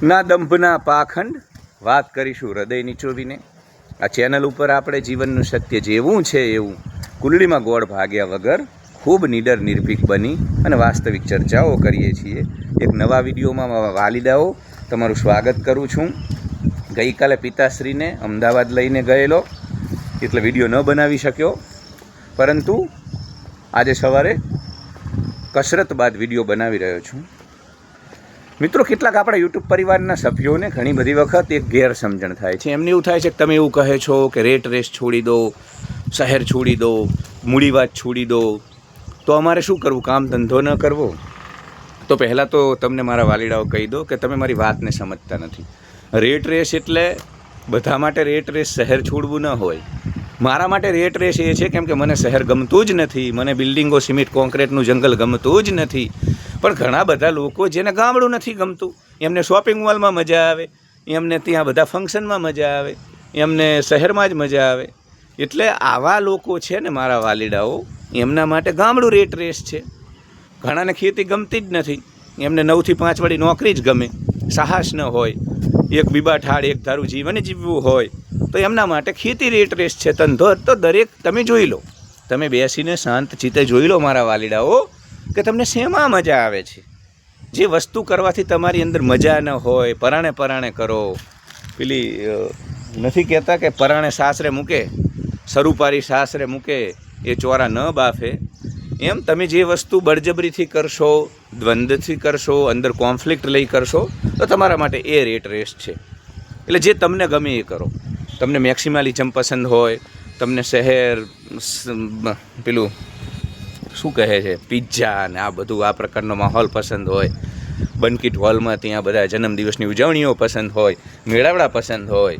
ના દંભના પાખંડ વાત કરીશું હૃદય નીચોવીને આ ચેનલ ઉપર આપણે જીવનનું સત્ય જેવું છે એવું કુંડળીમાં ગોળ ભાગ્યા વગર ખૂબ નીડર નિર્ભીક બની અને વાસ્તવિક ચર્ચાઓ કરીએ છીએ. એક નવા વિડીયોમાં વાલિદાઓ તમારું સ્વાગત કરું છું. ગઈકાલે પિતાશ્રીને અમદાવાદ લઈને ગયેલો, એટલે વીડિયો ન બનાવી શક્યો. પરંતુ આજે સવારે કસરત બાદ વીડિયો બનાવી રહ્યો છું. મિત્રો, કેટલાક આપણા યુટ્યુબ પરિવારના સભ્યોને ઘણી બધી વખત એક ગેરસમજણ થાય છે. એમને એવું થાય છે કે તમે એવું કહે છો કે રેટ રેસ છોડી દો, શહેર છોડી દો મૂડીવાદ છોડી દો. તો અમારે શું કરવું? કામ ધંધો ન કરવો? તો પહેલાં તો તમને મારા વાલીડાઓ કહી દો કે તમે મારી વાતને સમજતા નથી. રેટ રેસ એટલે બધા માટે રેટ રેસ શહેર છોડવું ન હોય. મારા માટે રેટ રેસ એ છે કેમ કે મને શહેર ગમતું જ નથી, મને બિલ્ડિંગો સિમેન્ટ કોન્ક્રીટનું જંગલ ગમતું જ નથી. પણ ઘણા બધા લોકો જેને ગામડું નથી ગમતું, એમને શોપિંગ મોલમાં મજા આવે, એમને ત્યાં બધા ફંક્શનમાં મજા આવે, એમને શહેરમાં જ મજા આવે. એટલે આવા લોકો છે ને મારા વાલીડાઓ, એમના માટે ગામડું રેટ રેસ છે. ઘણાને ખેતી ગમતી જ નથી, એમને નવથી પાંચ વાળી નોકરી જ ગમે, સાહસ ન હોય, એક બીબા ઠાળ એક ધારું જીવન જીવવું હોય, તો એમના માટે ખેતી રેટ રેસ છે. ધંધો તો દરેક, તમે જોઈ લો, તમે બેસીને શાંત ચિત્તે જોઈ લો મારા વાલીડાઓ કે તમને શેમાં મજા આવે છે? જે વસ્તુ કરવાથી તમારી અંદર મજા ન હોય, પરાણે પરાણે કરો. પેલી નથી કહેતા કે પરાણે સાસરે મૂકે, સરુપારી સાસરે મૂકે, એ ચોરા ન બાફે. એમ તમે જે વસ્તુ બળજબરીથી કરશો, દ્વંદ્વથી કરશો, અંદર કોન્ફ્લિક્ટ લઈ કરશો, તો તમારા માટે એ રેટ રેસ છે. એટલે જે તમને ગમે એ કરો. તમને મેક્સિમાલિઝમ પસંદ હોય, તમને શહેર પેલું શું કહે છે? પિઝા ને આ બધું આ પ્રકારનો માહોલ પસંદ હોય. બનકીટ હોલમાં ત્યાં બધા જન્મદિવસની ઉજવણીઓ પસંદ હોય, મેળાવડા પસંદ હોય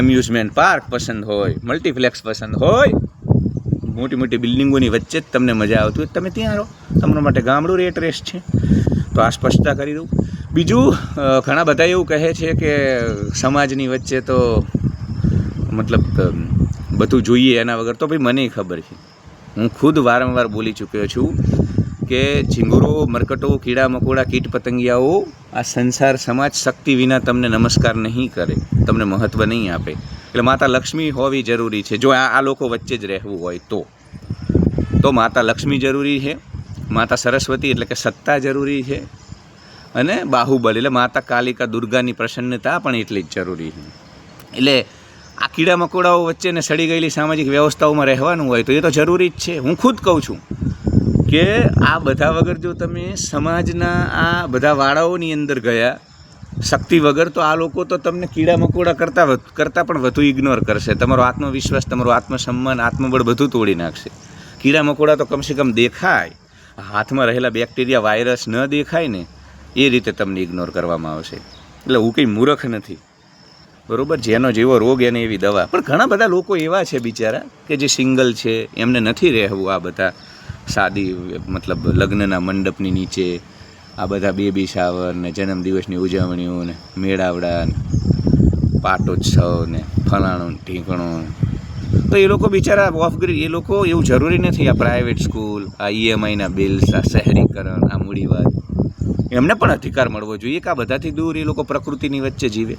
એમ્યુઝમેન્ટ પાર્ક પસંદ હોય મલ્ટીપ્લેક્સ પસંદ હોય. મોટી મોટી બિલ્ડિંગોની વચ્ચે જ તમને મજા આવતી હોય. તમે ત્યાં રહો. તમારા માટે ગામડું રેટ રેસ છે. તો આ સ્પષ્ટતા કરી દઉં. બીજું ઘણા બધા એવું કહે છે કે સમાજની વચ્ચે તો મતલબ બધું જોઈએ એના વગર તો ભાઈ મને ખબર છે. હું ખુદ વારંવાર બોલી ચૂક્યો છું કે ઝીંગુરો, મરકટો, કીડા મકોડા, કીટ પતંગિયાઓ આ સંસાર સમાજ શક્તિ વિના તમને નમસ્કાર નહીં કરે, તમને મહત્ત્વ નહીં આપે. એટલે માતા લક્ષ્મી હોવી જરૂરી છે. જો આ લોકો વચ્ચે જ રહેવું હોય તો. તો માતા લક્ષ્મી જરૂરી છે, માતા સરસ્વતી એટલે કે સત્તા જરૂરી છે અને બાહુબલ. એટલે માતા કાલિકા દુર્ગાની પ્રસન્નતા પણ એટલી જ જરૂરી છે. એટલે આ કીડા મકોડાઓ વચ્ચેને સડી ગયેલી સામાજિક વ્યવસ્થાઓમાં રહેવાનું હોય તો એ તો જરૂરી જ છે. હું ખુદ કહું છું કે આ બધા વગર જો તમે સમાજના આ બધા વાળાઓની અંદર ગયા, શક્તિ વગર તો આ લોકો તો તમને કીડા મકોડા કરતાં કરતાં પણ વધુ ઇગ્નોર કરશે. તમારો આત્મવિશ્વાસ, તમારો આત્મસન્માન, આત્મબળ બધું તોડી નાખશે. કીડા મકોડા તો કમસે કમ દેખાય. હાથમાં રહેલા બેક્ટેરિયા, વાયરસ ન દેખાય ને એ રીતે તમને ઇગ્નોર કરવામાં આવશે. એટલે હું કંઈ મૂર્ખ નથી. બરોબર? જેનો જેવો રોગ એને એવી દવા. પણ ઘણા બધા લોકો એવા છે બિચારા કે જે સિંગલ છે, એમને નથી રહેવું આ બધા સાદી, મતલબ લગ્નના મંડપની નીચે, આ બધા બેબી શાવર ને જન્મદિવસની ઉજવણીઓ ને મેળાવડા ને પાટોત્સવ ને ફલાણું ઢીંકણું. તો એ લોકો બિચારા ઓફ ગ્રીડ એ લોકો એવું જરૂરી નથી આ પ્રાઇવેટ સ્કૂલ આ ઈએમઆઈના બિલ્સ આ શહેરીકરણ, આ મૂડીવાદ. એમને પણ અધિકાર મળવો જોઈએ કે આ બધાથી દૂર એ લોકો પ્રકૃતિની વચ્ચે જીવે.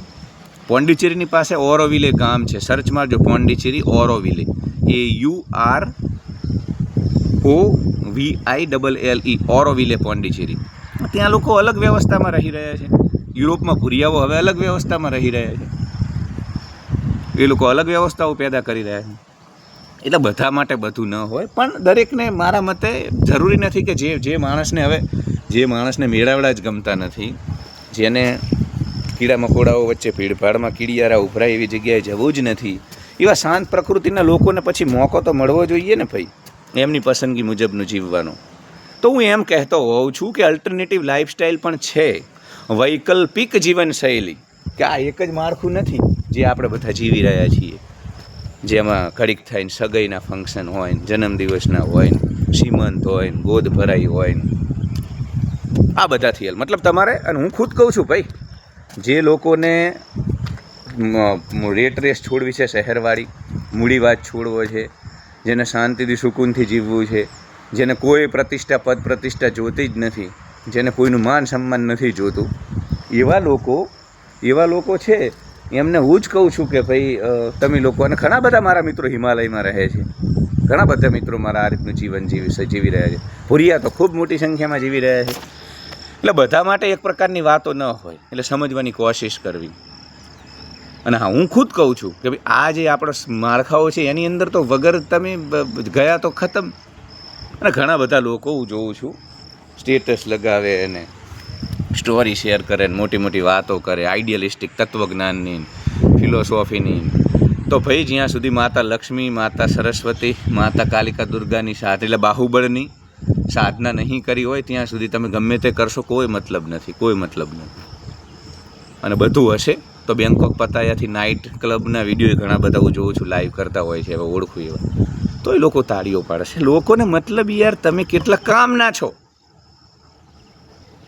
પોંડિચેરીની પાસે ઓરોવિલે ગામ છે. Search મારજો, Pondicherry Auroville. A U R O V I double L E, Auroville Pondicherry. ત્યાં લોકો અલગ વ્યવસ્થામાં રહી રહ્યા છે. યુરોપમાં ભૂરિયાઓ હવે અલગ વ્યવસ્થામાં રહી રહ્યા છે. એ લોકો અલગ વ્યવસ્થાઓ પેદા કરી રહ્યા છે. એટલે બધા માટે બધું ન હોય, પણ દરેકને મારા મતે જરૂરી નથી કે જે જે માણસને હવે જે માણસને મેળાવડા જ ગમતા નથી, જેને કીડા મકોડાઓ વચ્ચે ભીડભાડમાં કીડિયારા ઉભરાય એવી જગ્યાએ જવું જ નથી. એવા શાંત પ્રકૃતિના લોકોને પછી મોકો તો મળવો જોઈએ ને ભાઈ, એમની પસંદગી મુજબનું જીવવાનું. તો હું એમ કહેતો હોઉં છું કે અલ્ટરનેટિવ લાઈફસ્ટાઈલ પણ છે. વૈકલ્પિક જીવનશૈલી, કે આ એક જ માળખું નથી જે આપણે બધા જીવી રહ્યા છીએ. જેમાં ઘડીક થઈને સગાઈના ફંક્શન હોય ને જન્મદિવસના હોય ને સીમંત હોય ને ગોદ ભરાઈ હોય. આ બધાથી થયેલ મતલબ તમારે, અને હું ખુદ કહું છું ભાઈ જે લોકોને રેટ રેસ છોડવી છે શહેરવાળી મૂડીવાદ છોડવો છે, જેને શાંતિથી સુકૂનથી જીવવું છે, જેને કોઈ પ્રતિષ્ઠા, પદ પ્રતિષ્ઠા જોતી જ નથી, જેને કોઈનું માન સન્માન નથી જોતું, એવા લોકો એવા લોકો છે, એમને હું જ કહું છું કે ભાઈ તમે લોકો, અને ઘણા બધા મારા મિત્રો હિમાલયમાં રહે છે, ઘણા બધા મિત્રો મારા આ રીતનું જીવન જીવી જીવી રહ્યા છે. ભૂરિયા તો ખૂબ મોટી સંખ્યામાં જીવી રહ્યા છે. એટલે બધા માટે એક પ્રકારની વાતો ન હોય, એટલે સમજવાની કોશિશ કરવી. અને હા, હું ખુદ કહું છું કે ભાઈ આ જે આપણા માળખાઓ છે, એની અંદર તો વગર તમે ગયા તો ખતમ. અને ઘણા બધા લોકો હું જોઉં છું, સ્ટેટસ લગાવે અને સ્ટોરી શેર કરે ને મોટી મોટી વાતો કરે, આઈડિયલિસ્ટિક તત્વજ્ઞાનની, ફિલોસોફીની. તો ભાઈ જ્યાં સુધી માતા લક્ષ્મી, માતા સરસ્વતી, માતા કાલિકા દુર્ગાની સાથ, એટલે બાહુબળની સાધના નહીં કરી હોય ત્યાં સુધી તમે ગમે તે કરશો, કોઈ મતલબ નથી, કોઈ મતલબ નથી. અને બધું હશે? તો બેંકોક પતાયાથી નાઇટ ક્લબના વીડિયો ઘણા બધા હું જોઉં છું લાઈવ કરતા હોય છે, એવા ઓળખું એવા. તો એ લોકો તાળીઓ પાડશે લોકોને મતલબ યાર, તમે કેટલા કામના છો?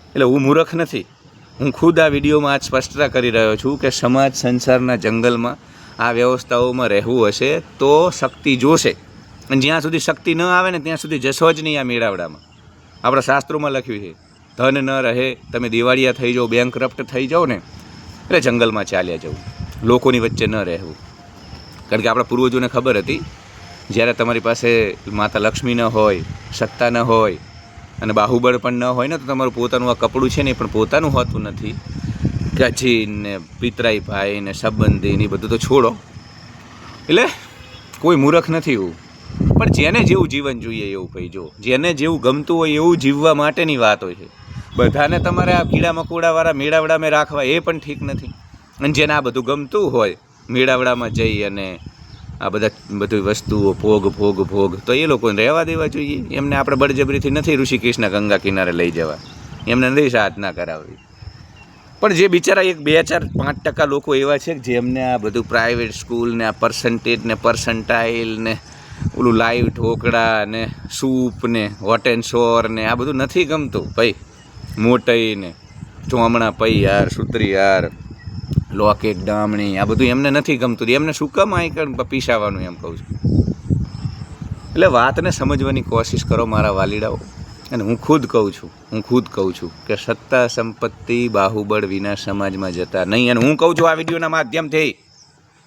એટલે હું મૂર્ખ નથી. હું ખુદ આ વિડીયોમાં આજ સ્પષ્ટતા કરી રહ્યો છું કે સમાજ સંસારના જંગલમાં આ વ્યવસ્થાઓમાં રહેવું હશે તો શક્તિ જોશે. અને જ્યાં સુધી શક્તિ ન આવે ને ત્યાં સુધી જશો જ નહીં આ મેળાવડામાં. આપણા શાસ્ત્રોમાં લખ્યું છે, ધન ન રહે, તમે દિવાળિયા થઈ જાઓ બેંક થઈ જાઓ ને, એટલે જંગલમાં ચાલ્યા જવું, લોકોની વચ્ચે ન રહેવું. કારણ કે આપણા પૂર્વજોને ખબર હતી, જ્યારે તમારી પાસે માતા લક્ષ્મી ન હોય, સત્તા ન હોય, અને બાહુબળ પણ ન હોય ને, તો તમારું પોતાનું આ કપડું છે ને પણ પોતાનું હોતું નથી. કજીન ને પિતરાઈ ભાઈ ને સંબંધી ને એ બધું તો છોડો. એટલે કોઈ મૂર્ખ નથી એવું. પણ જેને જેવું જીવન જોઈએ એવું ભાઈ, જો. જેને જેવું ગમતું હોય એવું જીવવા માટેની વાત હોય છે. બધાને તમારે આ કીડા મકોડાવાળા મેળાવડામાં રાખવા એ પણ ઠીક નથી. અને જેને આ બધું ગમતું હોય, મેળાવડામાં જઈ અને આ બધા બધી વસ્તુઓ ભોગ ભોગ ભોગ, તો એ લોકોને રહેવા દેવા જોઈએ. એમને આપણે બળજબરીથી નથી ઋષિકેશના ગંગા કિનારે લઈ જવા. એમને નથી સાધના કરાવવી. પણ જે બિચારા એક બે ચાર પાંચ ટકા લોકો એવા છે કે જેમને આ બધું પ્રાઇવેટ સ્કૂલ ને આ પર્સન્ટેજ ને પર્સન્ટાઇલ ને ઓલું લાઈવ ઢોકળા ને સૂપ ને હોટ એન્ડ શોર ને, આ બધું નથી ગમતું ભાઈ, મોટઈ ને, ચોમણા પૈ યાર સુતરી યાર લોકેટ ડામણી, આ બધું એમને નથી ગમતું. એમને શું કામ કણ પીસાવાનું એમ કહું છું. એટલે વાતને સમજવાની કોશિશ કરો મારા વાલીડાઓ. અને હું ખુદ કહું છું, હું ખુદ કહું છું કે સત્તા સંપત્તિ બાહુબળ વિના સમાજમાં જતા નહીં. અને હું કહું છું આ વિડીયોના માધ્યમથી,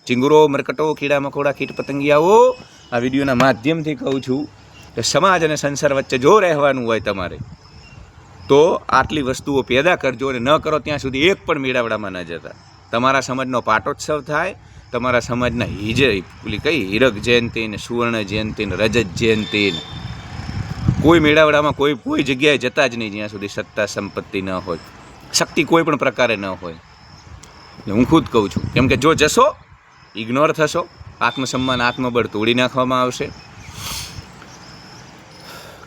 ચિંગુરો, મરકટો કીડા મકોડા કીટ પતંગિયાઓ આ વિડીયોના માધ્યમથી કહું છું કે સમાજ અને સંસાર વચ્ચે જો રહેવાનું હોય તમારે, તો આટલી વસ્તુઓ પેદા કરજો અને ન કરો ત્યાં સુધી એક પણ મેળાવડામાં ન જતા. તમારા સમાજનો પાટોત્સવ થાય, તમારા સમાજના હિજે, પેલી કઈ હીરક જયંતિ ને સુવર્ણ જયંતિ રજત જયંતિ કોઈ મેળાવડામાં કોઈ કોઈ જગ્યાએ જતા જ નહીં જ્યાં સુધી સત્તા સંપત્તિ ન હોય, શક્તિ કોઈ પણ પ્રકારે ન હોય. હું ખુદ કહું છું, કેમ કે જો જશો ઇગ્નોર થશો આત્મસન્માન, આત્મબળ તોડી નાખવામાં આવશે.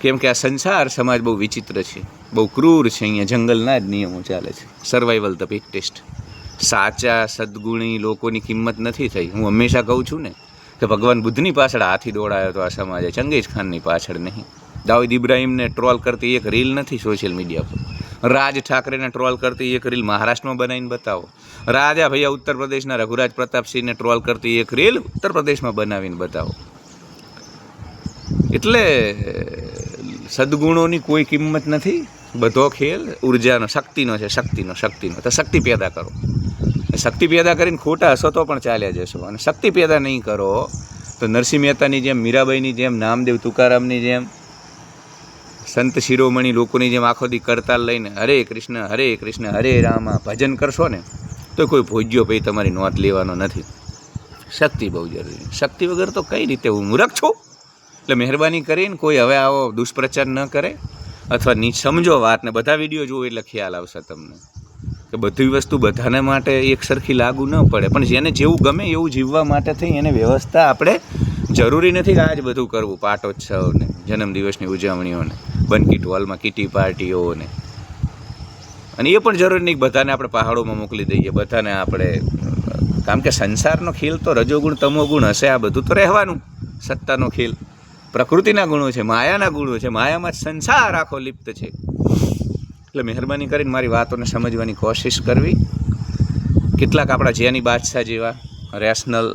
કેમ કે આ સંસાર સમાજ બહુ વિચિત્ર છે, બહુ ક્રૂર છે, અહીંયા જંગલના જ નિયમો ચાલે છે. સર્વાઈવલ ધ ટેસ્ટ સાચા, સદગુણી લોકોની કિંમત નથી થઈ. હું હંમેશા કહું છું ને કે ભગવાન બુદ્ધની પાછળ હાથી દોડાયો તો આ સમાજે ચંગેજ ખાનની પાછળ નહીં. દાઉદ ઇબ્રાહિમને ટ્રોલ કરતી એક રીલ નથી સોશિયલ મીડિયા પર. રાજ ઠાકરેને ટ્રોલ કરતી એક રીલ મહારાષ્ટ્રમાં બનાવીને બતાવો. રાજા ભૈયા ઉત્તર પ્રદેશના રઘુરાજ પ્રતાપસિંહને ટ્રોલ કરતી એક રીલ ઉત્તર પ્રદેશમાં બનાવીને બતાવો. એટલે સદગુણોની કોઈ કિંમત નથી. બધો ખેલ ઉર્જાનો, શક્તિનો છે, શક્તિનો શક્તિનો. તો શક્તિ પેદા કરો. શક્તિ પેદા કરીને ખોટા હશો તો પણ ચાલ્યા જશો. અને શક્તિ પેદા નહીં કરો તો નરસિંહ મહેતાની જેમ, મીરાબાઈની જેમ, નામદેવ તુકારામની જેમ સંત શિરોમણી લોકોની જેમ આખો દી કરતાલ લઈને હરે કૃષ્ણ હરે કૃષ્ણ, હરે રામા ભજન કરશો ને, તો કોઈ ભોજ્યો ભાઈ તમારી નોંધ લેવાનો નથી. શક્તિ બહુ જરૂરી. શક્તિ વગર તો કઈ રીતે હું મૂરખ છું? એટલે મહેરબાની કરીને કોઈ હવે આવો દુષ્પ્રચાર ન કરે, અથવા ની સમજો વાતને, બધા વીડિયો જુઓ એટલે ખ્યાલ આવશે તમને. કે બધી વસ્તુ બધાને માટે એક સરખી લાગુ ન પડે, પણ જેને જેવું ગમે એવું જીવવા માટે થઈ એને વ્યવસ્થા આપણે જરૂરી નથી કે જ બધું કરવું, પાટોત્સવને, જન્મદિવસની ઉજવણીઓને. બનકીટ હોલમાં કીટી પાર્ટીઓને અને એ પણ જરૂરી નહીં કે બધાને આપણે પહાડોમાં મોકલી દઈએ, બધાને આપણે કારણ કે સંસારનો ખીલ તો રજોગુણ, તમોગુણ હશે, આ બધું તો રહેવાનું. સત્તાનો ખીલ. પ્રકૃતિના ગુણો છે, માયાના ગુણો છે, માયામાં સંસાર આખો લિપ્ત છે. એટલે મહેરબાની કરીને મારી વાતોને સમજવાની કોશિશ કરવી. કેટલાક આપણા જ્યાંની બાદશાહ જેવા, રેશનલ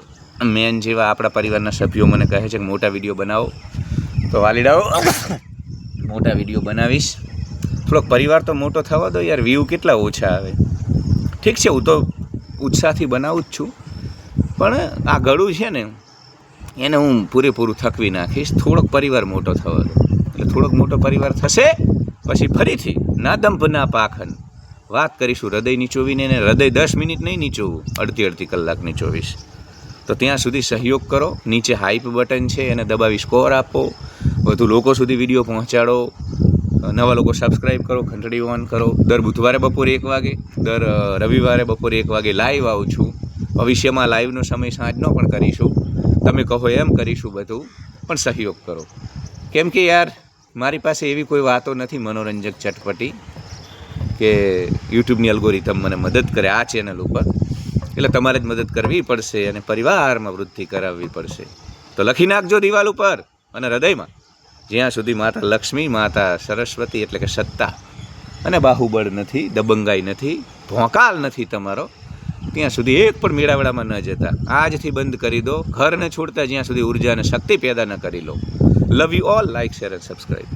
મેન જેવા આપણા પરિવારના સભ્યો મને કહે છે કે મોટા વીડિયો બનાવો. તો વાલીડાઓ. મોટા વીડિયો બનાવીશ. થોડોક પરિવાર તો મોટો થવા દો યાર વ્યૂ કેટલા ઓછા આવે. ઠીક છે, હું તો ઉત્સાહથી બનાવું જ છું. પણ આ ગળું છે ને, એને હું પૂરેપૂરું થકવી નાખીશ. થોડોક પરિવાર મોટો થવા દો. એટલે થોડોક મોટો પરિવાર થશે, પછી ફરીથી ના દંભ પાખન. વાત કરીશું હૃદય નીચોવીને એને હૃદય દસ મિનિટ નહીં નીચોવું, અડધી અડધી કલાક નીચોવીશ તો ત્યાં સુધી સહયોગ કરો, નીચે હાઇપ બટન છે, એને દબાવી સ્કોર આપો, વધુ લોકો સુધી વીડિયો પહોંચાડો, નવા લોકો સબસ્ક્રાઈબ કરો, ઘંટડી ઓન કરો. દર બુધવારે બપોરે એક વાગે, દર રવિવારે બપોરે એક વાગે લાઈવ આવું છું. ભવિષ્યમાં લાઈવનો સમય સાંજનો પણ કરીશું. તમે કહો એમ કરીશું બધું, પણ સહયોગ કરો. કેમ કે યાર, મારી પાસે એવી કોઈ વાતો નથી મનોરંજક ચટપટી, કે યુટ્યુબની અલ્ગોરિધમ મને મદદ કરે આ ચેનલ ઉપર. એટલે તમારે જ મદદ કરવી પડશે અને પરિવારમાં વૃદ્ધિ કરાવવી પડશે. તો લખી નાખજો દિવાલ ઉપર અને હૃદયમાં. જ્યાં સુધી માતા લક્ષ્મી, માતા સરસ્વતી એટલે કે સત્તા અને બાહુબળ નથી, દબંગાઈ નથી, ભોંકાલ નથી તમારો, ત્યાં સુધી એક પણ મેળાવડામાં ન જતા. આજથી બંધ કરી દો, ઘરને છોડતા જ્યાં સુધી ઊર્જા અને શક્તિ પેદા ન કરી લો. Love you all like share and subscribe